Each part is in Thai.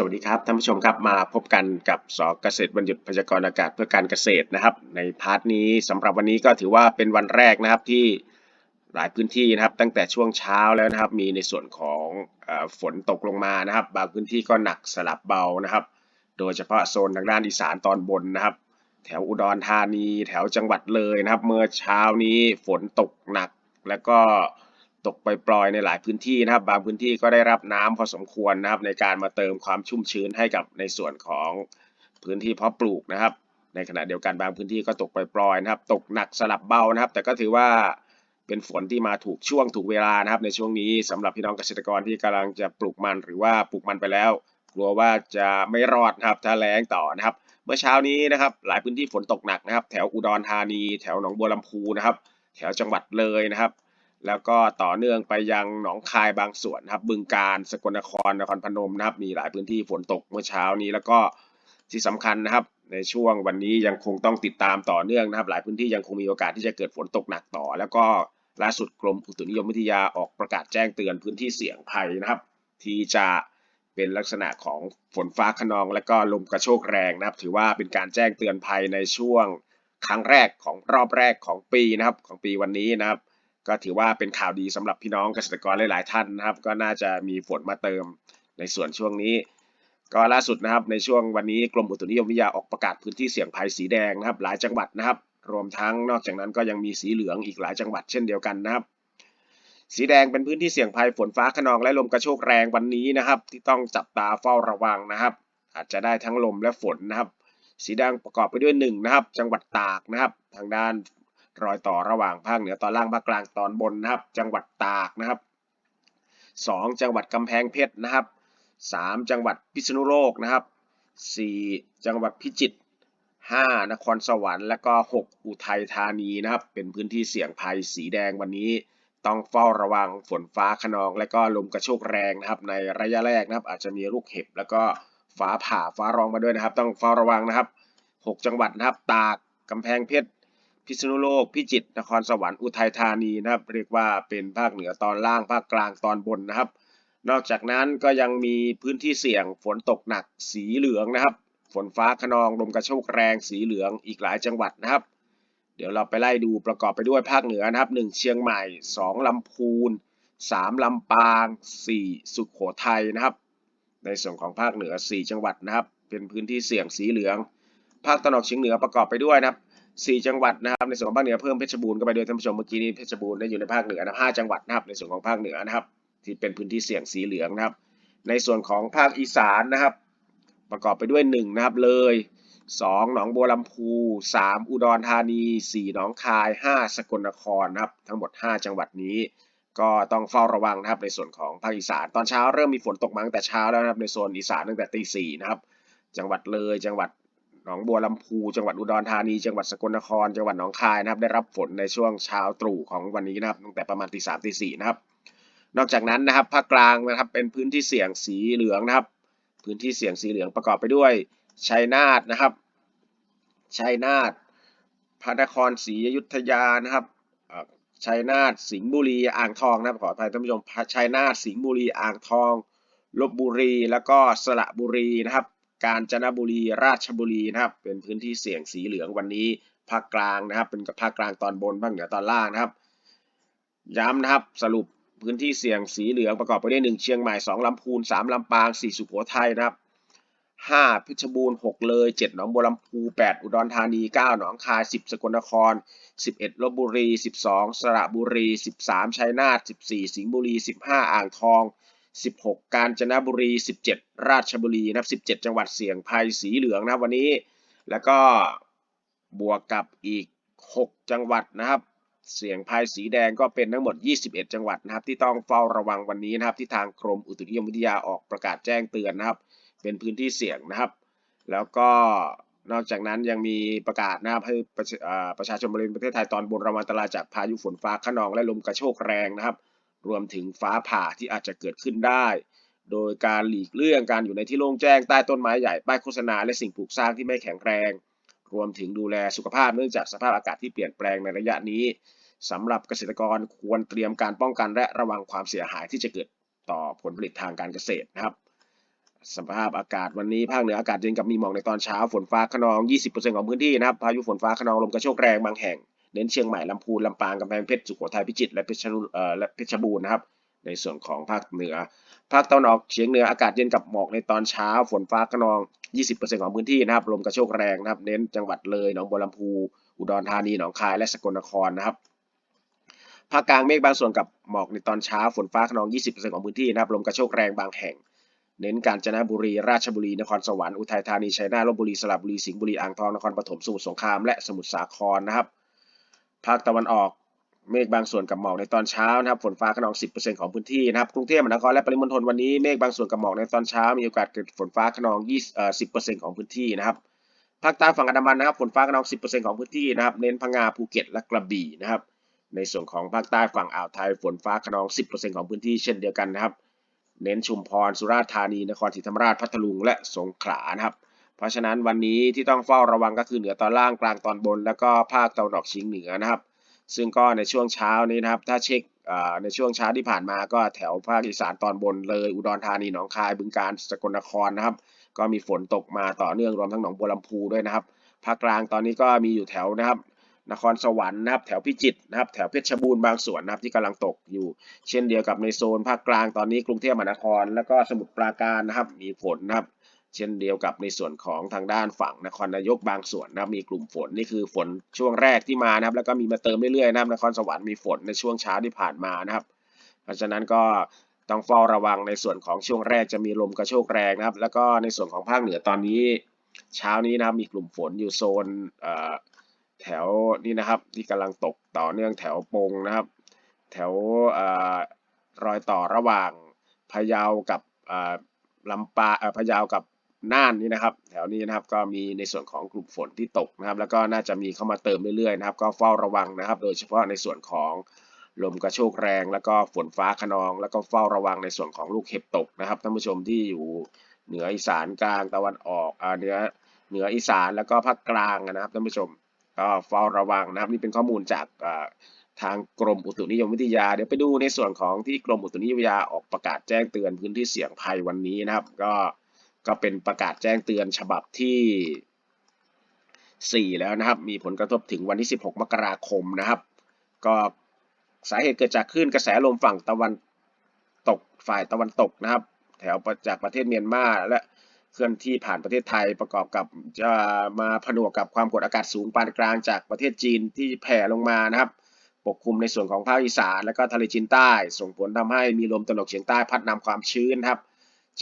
สวัสดีครับท่านผู้ชมครับมาพบกันกับสเกษตรบรรยุทธ์พยากรณ์อากาศเพื่อการเกษตรนะครับ ในพาร์ทนี้สำหรับวันนี้ก็ถือว่าเป็นวันแรกนะครับที่หลายพื้นที่นะครับ ตั้งแต่ช่วงเช้าแล้วนะครับ มีในส่วนของอฝนตกลงมานะครับ บางพื้นที่ก็หนักสลับเบานะครับ โดยเฉพาะโซนทางด้านอีสานตอนบนนะครับ แถวอุดรธานี แถวจังหวัดเลยนะครับ เมื่อเช้านี้ฝนตกหนักแล้วก็ ตกปล่อยๆในหลายพื้นที่นะครับ บางพื้นที่ก็ได้รับน้ำพอสมควรนะครับ ในการมาเติมความชุ่มชื้นให้กับในส่วนของพื้นที่เพาะปลูกนะครับ ในขณะเดียวกันบางพื้นที่ก็ตกปล่อยๆนะครับ ตกหนักสลับเบานะครับ แต่ก็ถือว่าเป็นฝนที่มาถูกช่วงถูกเวลานะครับ ในช่วงนี้สำหรับพี่น้องเกษตรกรที่กำลังจะปลูกมันหรือว่าปลูกมันไปแล้ว กลัวว่าจะไม่รอดนะครับถ้าแล้งต่อนะครับ เมื่อเช้านี้นะครับ หลายพื้นที่ฝนตกหนักนะครับ แถวอุดรธานี แถวหนองบัวลำพูนะครับ แถวจังหวัดเลยนะครับ แล้วก็ต่อเนื่องไปยังหนองคายบางส่วนนะครับ บึงกาฬสกลนครนครพนมนะครับ มีหลายพื้นที่ฝนตกเมื่อเช้านี้แล้วก็ที่สำคัญนะครับ ในช่วงวันนี้ยังคงต้องติดตามต่อเนื่องนะครับ หลายพื้นที่ยังคงมีโอกาสที่จะเกิดฝนตกหนักต่อ แล้วก็ล่าสุดกรมอุตุนิยมวิทยาออกประกาศแจ้งเตือนพื้นที่เสี่ยงภัยนะครับ ที่จะเป็นลักษณะของฝนฟ้าขนอง และก็ลมกระโชกแรงนะครับ ถือว่าเป็นการแจ้งเตือนภัยในช่วงครั้งแรกของรอบแรกของปีนะครับ ของปีวันนี้นะครับ ก็ถือว่าเป็นข่าวดีสำหรับพี่น้องเกษตรกรหลาย ๆ ท่านนะครับ ก็น่าจะมีฝนมาเติมในส่วนช่วงนี้ ก็ล่าสุดนะครับในช่วงวันนี้กรมอุตุนิยมวิทยาออกประกาศพื้นที่เสี่ยงภัยสีแดงนะครับ หลายจังหวัดนะครับ รวมทั้งนอกจากนั้นก็ยังมีสีเหลืองอีกหลายจังหวัดเช่นเดียวกันนะครับ สีแดงเป็นพื้นที่เสี่ยงภัยฝนฟ้าขนองและลมกระโชกแรงวันนี้นะครับ ที่ต้องจับตาเฝ้าระวังนะครับ อาจจะได้ทั้งลมและฝนนะครับ สีแดงประกอบไปด้วยหนึ่งนะครับ จังหวัดตากนะครับ ทางด้าน รอยต่อระหว่างภาคเหนือตอนล่างภาคกลางตอนบนนะครับ จังหวัดตากนะครับสองจังหวัดกำแพงเพชรนะครับสามจังหวัดพิษณุโลกนะครับสี่จังหวัดพิจิตรห้านครสวรรค์ และก็หกอุทัยธานีนะครับ เป็นพื้นที่เสี่ยงภัยสีแดงวันนี้ต้องเฝ้าระวังฝนฟ้าขนอง และก็ลมกระโชกแรงนะครับ ในระยะแรกนะครับ อาจจะมีลูกเห็บแล้วก็ฟ้าผ่าฟ้าร้องมาด้วยนะครับ ต้องเฝ้าระวังนะครับหกจังหวัดนะครับ ตากกำแพงเพชร พิษณุโลก พิจิตร นครสวรรค์ อุทัยธานีนะครับ เรียกว่าเป็นภาคเหนือตอนล่าง ภาคกลางตอนบนนะครับ นอกจากนั้นก็ยังมีพื้นที่เสี่ยงฝนตกหนักสีเหลืองนะครับ ฝนฟ้าขนองลมกระโชกแรงสีเหลืองอีกหลายจังหวัดนะครับ เดี๋ยวเราไปไล่ดูประกอบไปด้วยภาคเหนือนะครับ 1 เชียงใหม่ 2 ลำพูน 3 ลำปาง 4 สุขโขทัยนะครับ ในส่วนของภาคเหนือ 4 จังหวัดนะครับ เป็นพื้นที่เสี่ยงสีเหลือง ภาคตะวันออกเฉียงเหนือประกอบไปด้วยนะครับ สี่จังหวัดนะครับในส่วนของภาคเหนือเพิ่มเพชรบูรณ์เข้าไปด้วยท่านผู้ชมเมื่อกี้นี้เพชรบูรณ์ได้อยู่ในภาคเหนือนะห้าจังหวัดนะครับในส่วนของภาคเหนือนะครับ ที่เป็นพื้นที่เสี่ยงสีเหลืองนะครับ ในส่วนของภาคอีสานนะครับ ประกอบไปด้วยหนึ่งนะครับเลยสองหนองบัวลำพูสามอุดรธานีสี่หนองคายห้าสกลนครนะครับ ทั้งหมดห้าจังหวัดนี้ ก็ต้องเฝ้าระวังนะครับในส่วนของภาคอีสาน ตอนเช้าเริ่มมีฝนตกมาตั้งแต่เช้าแล้วนะครับในโซนอีสานตั้งแต่ตีสี่นะครับ จังหวัดเลยจังหวัด นองบัวลำพูจังหวัดอุดรธานี จังหวัดสกลนคร จังหวัดหนองคายนะครับ ได้รับฝนในช่วงเช้าตรู่ของวันนี้นะครับ ตั้งแต่ประมาณตีสามตีสี่นะครับ นอกจากนั้นนะครับภาคกลางนะครับเป็นพื้นที่เสี่ยงสีเหลืองนะครับ พื้นที่เสี่ยงสีเหลืองประกอบไปด้วยชัยนาทนะครับชัยนาทพระนครศรีอยุธยานะครับชัยนาทสิงห์บุรีอ่างทองนะครับขออภัยท่านผู้ชมชัยนาทสิงห์บุรีอ่างทองลบบุรีแล้วก็สระบุรีนะครับ กาญจนบุรีราชบุรีนะครับ เป็นพื้นที่เสี่ยงสีเหลืองวันนี้ภาคกลางนะครับ เป็นกับภาคกลางตอนบนภาคเหนือตอนล่างนะครับ ย้ำนะครับสรุปพื้นที่เสี่ยงสีเหลืองประกอบไปด้วยหนึ่งเชียงใหม่สองลำพูนสามลำปางสี่สุโขทัยนะครับห้าเพชรบูรณ์หกเลยเจ็ดหนองบัวลำพูแปดอุดรธานีเก้าหนองคายสิบสกลนครสิบเอ็ดลบบุรีสิบสองสระบุรีสิบสามชัยนาทสิบสี่สิงห์บุรีสิบห้าอ่างทอง 16 กาญจนบุรี 17 ราชบุรีนะครับ17 จังหวัดเสี่ยงภัยสีเหลืองนะครับวันนี้ แล้วก็บวกกับอีก 6 จังหวัดนะครับ เสี่ยงภัยสีแดงก็เป็นทั้งหมด 21 จังหวัดนะครับ ที่ต้องเฝ้าระวังวันนี้นะครับ ที่ทางกรมอุตุนิยมวิทยาออกประกาศแจ้งเตือนนะครับ เป็นพื้นที่เสี่ยงนะครับ แล้วก็นอกจากนั้นยังมีประกาศนะครับให้ประชาชาชนบริเวณประเทศไทยตอนบนระวังอันตรายจากพายุฝนฟ้าขนองและลมกระโชกแรงนะครับ รวมถึงฟ้าผ่าที่อาจจะเกิดขึ้นได้ โดยการหลีกเลี่ยงการอยู่ในที่โล่งแจ้งใต้ต้นไม้ใหญ่ป้ายโฆษณาและสิ่งปลูกสร้างที่ไม่แข็งแรง รวมถึงดูแลสุขภาพเนื่องจากสภาพอากาศที่เปลี่ยนแปลงในระยะนี้สำหรับเกษตรกรควรเตรียมการป้องกันและระวังความเสียหายที่จะเกิดต่อผลผลิตทางการเกษตรนะครับสภาพอากาศวันนี้ภาคเหนืออากาศเย็นกับมีหมอกในตอนเช้าฝนฟ้าขนอง 20%ของพื้นที่นะครับ พายุฝนฟ้าขนองลมกระโชกแรงบางแห่ง น้นเชียงใหม่ลำพูนลำปางกำแพงเพชรสุโขทัยพิจิตรและเพชรและเพชรบูรณ์นะครับ ในส่วนของภาคเหนือ ภาคตะวันออกเฉียงเหนืออากาศเย็นกับหมอกในตอนเช้า ฝนฟ้าขนอง 20%ของพื้นที่นะครับลมกระโชกแรงนะครับ เน้นจังหวัดเลยหนองบัวลำพู อุดรธานีหนองคายและสกลนครนะครับภาคกลางเมฆบางส่วนกับหมอกในตอนเช้าฝนฟ้าขนอง 20%ของพื้นที่นะครับลมกระโชกแรงบางแห่ง เน้นกาญจนบุรี ราชบุรี นครสวรรค์ อุทัยธานี ชัยนาท ลบบุรี สระบุรี สิงห์บุรี อ่างทอง นครปฐม สมุทรสงคราม และสมุทรสาครนะครับ ภาคตะวันออกเมฆบางส่วนกับหมอกในตอนเช้านะครับฝนฟ้าขนอง 10%ของพื้นที่นะครับกรุงเทพมหานครและปริมณฑลวันนี้เมฆบางส่วนกับหมอกในตอนเช้ามีโอกาสเกิดฝนฟ้าขนอง20เอ่อ10%ของพื้นที่นะครับภาคใต้ฝั่งอันดามันนะครับฝนฟ้าขนอง 10%ของพื้นที่นะครับเน้นพังงาภูเก็ตและกระบี่นะครับในส่วนของภาคใต้ฝั่งอ่าวไทยฝนฟ้าขนอง 10%ของพื้นที่เช่นเดียวกันนะครับ เน้นชุมพรสุราษฎร์ธานีนครศรีธรรมราชพัทลุงและสงขลานะครับ เพราะฉะนั้นวันนี้ที่ต้องเฝ้าระวังก็คือเหนือตอนล่างกลางตอนบน แล้วก็ภาคตะวันออกเฉียงเหนือนะครับ ซึ่งก็ในช่วงเช้านี้นะครับ ถ้าเช็คในช่วงเช้าที่ผ่านมาก็แถวภาคอีสานตอนบนเลย อุดรธานีหนองคายบึงกาฬสกลนครนะครับ ก็มีฝนตกมาต่อเนื่องรวมทั้งหนองบัวลำพูด้วยนะครับภาคกลางตอนนี้ก็มีอยู่แถวนะครับ นครสวรรค์นะครับ แถวพิจิตรนะครับ แถวเพชรบูรณ์บางส่วนนะครับที่กำลังตกอยู่ เช่นเดียวกับในโซนภาคกลางตอนนี้กรุงเทพมหานคร แล้วก็สมุทรปราการนะครับ มีฝนนะครับ เช่นเดียวกับในส่วนของทางด้านฝั่งนครนายกบางส่วนนะมีกลุ่มฝนนี่คือฝนช่วงแรกที่มานะครับ แล้วก็มีมาเติมเรื่อยๆนะครับนครสวรรค์มีฝนในช่วงเช้าที่ผ่านมานะครับ เพราะฉะนั้นก็ต้องเฝ้าระวังในส่วนของช่วงแรกจะมีลมกระโชกแรงนะครับ แล้วก็ในส่วนของภาคเหนือตอนนี้ เช้านี้นะครับมีกลุ่มฝนอยู่โซนแถวนี่นะครับที่กำลังตกต่อเนื่องแถวปงนะครับ แถวอรอยต่อระหว่างพะเยากับลำปาพะเยากับ น่านนี่นะครับ แถวนี้นะครับก็มีในส่วนของกลุ่มฝนที่ตกนะครับ แล้วก็น่าจะมีเข้ามาเติมเรื่อยๆนะครับ ก็เฝ้าระวังนะครับ โดยเฉพาะในส่วนของลมกระโชกแรง แล้วก็ฝนฟ้าขนอง แล้วก็เฝ้าระวังในส่วนของลูกเห็บตกนะครับท่านผู้ชมที่อยู่เหนืออีสานกลางตะวันออกอ่าเหนือเหนืออีสานแล้วก็ภาคกลางนะครับท่านผู้ชมก็เฝ้าระวังนะครับนี่เป็นข้อมูลจากทางกรมอุตุนิยมวิทยา เดี๋ยวไปดูในส่วนของที่กรมอุตุนิยมวิทยาออกประกาศแจ้งเตือนพื้นที่เสี่ยงภัยวันนี้นะครับ ก็ ก็เป็นประกาศแจ้งเตือนฉบับที่ 4 แล้วนะครับ มีผลกระทบถึงวันที่ 16 มกราคมนะครับ ก็สาเหตุเกิดจากคลื่นกระแสลมฝั่งตะวันตกฝ่ายตะวันตกนะครับ แถวจากประเทศเมียนมาและเคลื่อนที่ผ่านประเทศไทยประกอบกับจะมาผนวกกับความกดอากาศสูงปานกลางจากประเทศจีนที่แผ่ลงมานะครับ ปกคลุมในส่วนของภาคอีสานและก็ทะเลจีนใต้ ส่งผลทำให้มีลมตะวันกเฉียงใต้พัดนำความชื้นครับ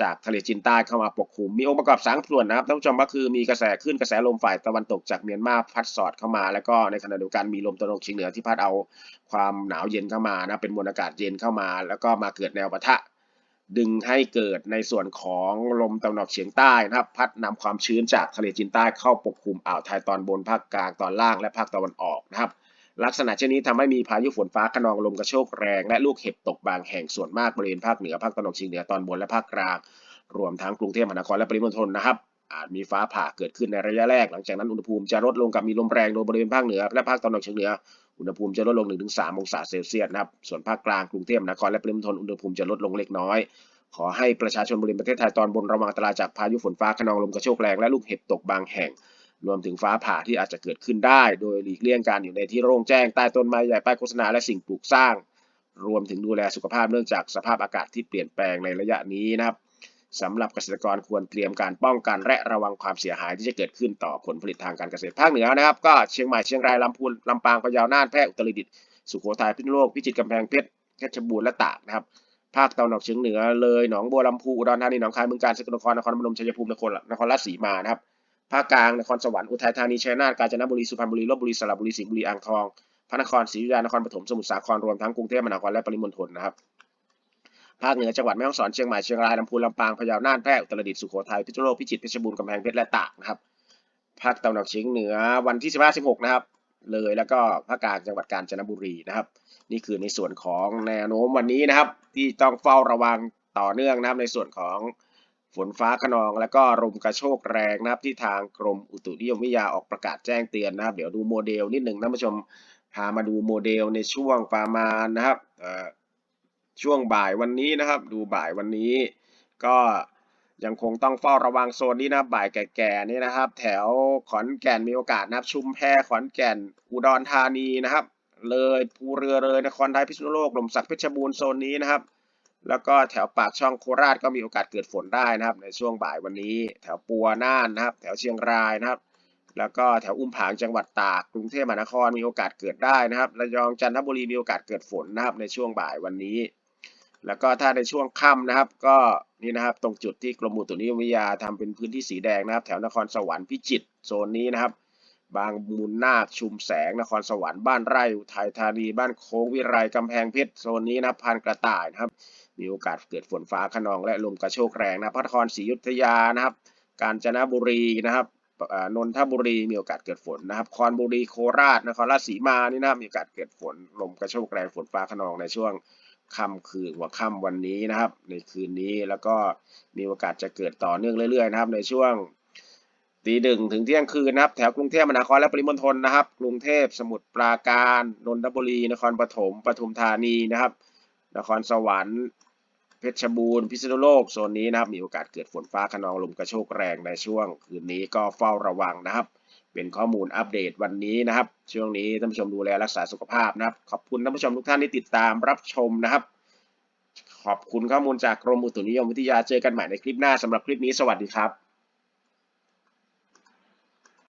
จากทะเลจีนใต้เข้ามาปกคลุม มีองค์ประกอบสามส่วนนะครับท่านผู้ชมก็คือมีกระแสขึ้นกระแสลมฝ่ายตะวันตกจากเมียนมาพัดสอดเข้ามา แล้วก็ในขณะเดียวกันมีลมตะวันออกเฉียงเหนือที่พัดเอาความหนาวเย็นเข้ามานะเป็นมวลอากาศเย็นเข้ามา แล้วก็มาเกิดแนวปะทะ ดึงให้เกิดในส่วนของลมตะวันออกเฉียงใต้นะครับพัดนำความชื้นจากทะเลจีนใต้เข้าปกคลุมอ่าวไทยตอนบนภาคกลางตอนล่างและภาคตะวันออกนะครับ ลักษณะเช่นนี้ทำให้มีพายุฝนฟ้าขนองลมกระโชกแรง และลูกเห็บตกบางแห่งส่วนมากบริเวณภาคเหนือภาคตะวันออกเฉียงเหนือตอนบนและภาคกลาง รวมทั้งกรุงเทพมหานครและปริมณฑลนะครับอาจมีฟ้าผ่าเกิดขึ้นในระยะแรก หลังจากนั้นอุณหภูมิจะลดลงกับมีลมแรงโดยบริเวณภาคเหนือและภาคตะวันออกเฉียงเหนือ อุณหภูมิจะลดลง 1-3 องศาเซลเซียสนะครับ ส่วนภาคกลางกรุงเทพมหานครและปริมณฑลอุณหภูมิจะลดลงเล็กน้อย ขอให้ประชาชนบริเวณประเทศไทยตอนบนระวังอันตรายจากพายุฝนฟ้าขนองลมกระโชกแรงและลูกเห็บตกบางแห่ง รวมถึงฟ้าผ่าที่อาจจะเกิดขึ้นได้ โดยหลีกเลี่ยงการอยู่ในที่โล่งแจ้งใต้ต้นไม้ใหญ่ป้ายโฆษณาและสิ่งปลูกสร้าง รวมถึงดูแลสุขภาพเนื่องจากสภาพอากาศที่เปลี่ยนแปลงในระยะนี้นะครับสำหรับเกษตรกรควรเตรียมการป้องกันและระวังความเสียหายที่จะเกิดขึ้นต่อผลผลิตทางการเกษตรภาคเหนือนะครับ ก็เชียงใหม่เชียงรายลำพูนลำปางพะเยาน่านแพร่อุตรดิตถ์สุโขทัยพิษณุโลกพิจิตรกำแพงเพชรเพชรบูรณ์และตากนะครับภาคตะวันออกเฉียงเหนือเลยหนองบัวลำพูอุดรธานีหนองคายบึงกาฬสกลนครนครพนมชัยภูมินครนครราชสีมานะครับ ภาคกลางนครสวรรค์อุทัยธานีชัยนาทกาญจนบุรีสุพรรณบุรีลบบุรีสระบุรีสิงห์บุรีอ่างทอง พระนครศรีอยุธยานครปฐมสมุทรสาครรวมทั้งกรุงเทพมหานครและปริมณฑลนะครับภาคเหนือจังหวัดแม่ฮ่องสอนเชียงใหม่เชียงรายลำพูนลำปางพะเยาน่านแพร่อุตรดิตถ์สุโขทัยพิษณุโลกพิจิตรเพชรบูรณ์กำแพงเพชรและตากนะครับภาคตะวันออกเฉียงเหนือวันที่ 15 16 นะครับ เลยแล้วก็ภาคกลางจังหวัดกาญจนบุรีนะครับ นี่คือในส่วนของแนวโน้มวันนี้นะครับ ที่ต้องเฝ้าระวังต่อเนื่องนะครับในส่วนของ ฝนฟ้าขนอง และก็ลมกระโชกแรงนะครับที่ทางกรมอุตุนิยมวิทยาออกประกาศแจ้งเตือนนะครับ เดี๋ยวดูโมเดลนิดหนึ่งท่านผู้ชมพามาดูโมเดลในช่วงประมาณนะครับช่วงบ่ายวันนี้นะครับ ดูบ่ายวันนี้ ก็ยังคงต้องเฝ้าระวังโซนนี้นะบ่ายแก่ๆนี่นะครับ แถวขอนแก่นมีโอกาสนะครับ ชุมแพขอนแก่นอุดรธานีนะครับ เลยภูเรือเลยนครไทยพิษณุโลกลมศักดิ์เพชรบูรณ์โซนนี้นะครับ แล้วก็แถวปากช่องโคราชก็มีโอกาสเกิดฝนได้นะครับ ในช่วงบ่ายวันนี้ แถวปัวน่านนะครับ แถวเชียงรายนะครับ แล้วก็แถวอุ้มผางจังหวัดตากกรุงเทพมหานครมีโอกาสเกิดได้นะครับระยองจันทบุรีมีโอกาสเกิดฝนนะครับในช่วงบ่ายวันนี้ แล้วก็ถ้าในช่วงค่ำนะครับ ก็นี่นะครับตรงจุดที่กรมอุตุนิยมวิทยาทำเป็นพื้นที่สีแดงนะครับ แถวนครสวรรค์พิจิตรโซนนี้นะครับ บางมูลนาคชุมแสง นครสวรรค์บ้านไร่อุทัยธานีบ้านโค้งวิไลกำแพงเพชรโซนนี้นะพานกระต่ายนะครับ มีโอกาสเกิดฝนฟ้าขนองและลมกระโชกแรงนะพระนครศรีอยุธยานะครับ กาญจนบุรีนะครับนนทบุรีมีโอกาสเกิดฝนนะครับคอนบุรีโคราชนครราชสีมานี่นะมีโอกาสเกิดฝนลมกระโชกแรงฝนฟ้าขนองในช่วงค่ำคืนหัวค่ำวันนี้นะครับ ในคืนนี้แล้วก็มีโอกาสจะเกิดต่อเนื่องเรื่อยๆนะครับ ในช่วงตีหนึ่งถึงเที่ยงคืนนะครับ แถวกรุงเทพมหานครและปริมณฑลนะครับ กรุงเทพสมุทรปราการนนทบุรี นครปฐมปทุมธานีนะครับ นครสวรรค์ เพชรบูรณ์พิษณุโลกโซนนี้นะครับมีโอกาสเกิดฝนฟ้าขนองลมกระโชกแรงในช่วง คืนนี้ก็เฝ้าระวังนะครับ เป็นข้อมูลอัปเดตวันนี้นะครับ ช่วงนี้ท่านผู้ชมดูแลรักษาสุขภาพนะครับ ขอบคุณท่านผู้ชมทุกท่านที่ติดตามรับชมนะครับ ขอบคุณข้อมูลจากกรมอุตุนิยมวิทยาเจอกันใหม่ในคลิปหน้าสำหรับคลิปนี้สวัสดีครับ